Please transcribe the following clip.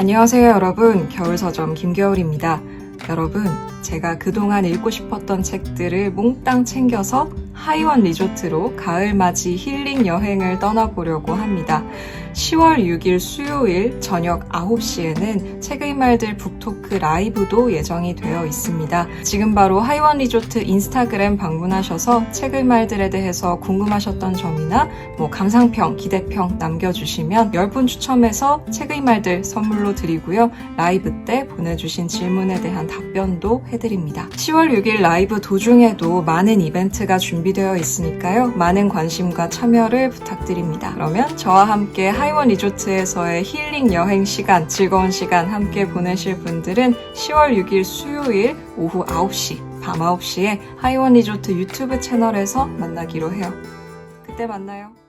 안녕하세요, 여러분. 겨울서점 김겨울입니다. 여러분, 제가 그동안 읽고 싶었던 책들을 몽땅 챙겨서 하이원 리조트로 가을맞이 힐링 여행을 떠나보려고 합니다. 10월 6일 수요일 저녁 9시에는 책의 말들 북토크 라이브도 예정이 되어 있습니다. 지금 바로 하이원 리조트 인스타그램 방문하셔서 책의 말들에 대해서 궁금하셨던 점이나 뭐 감상평, 기대평 남겨주시면 10분 추첨해서 책의 말들 선물로 드리고요. 라이브 때 보내주신 질문에 대한 답변도 해드립니다. 10월 6일 라이브 도중에도 많은 이벤트가 준비되어 있으니까요. 많은 관심과 참여를 부탁드립니다. 그러면 저와 함께 하이 원 리조트에서의 힐링 여행 시간, 즐거운 시간 함께 보내실 분들은 10월 6일 수요일 오후 9시, 밤 9시에 하이원 리조트 유튜브 채널에서 만나기로 해요. 그때 만나요.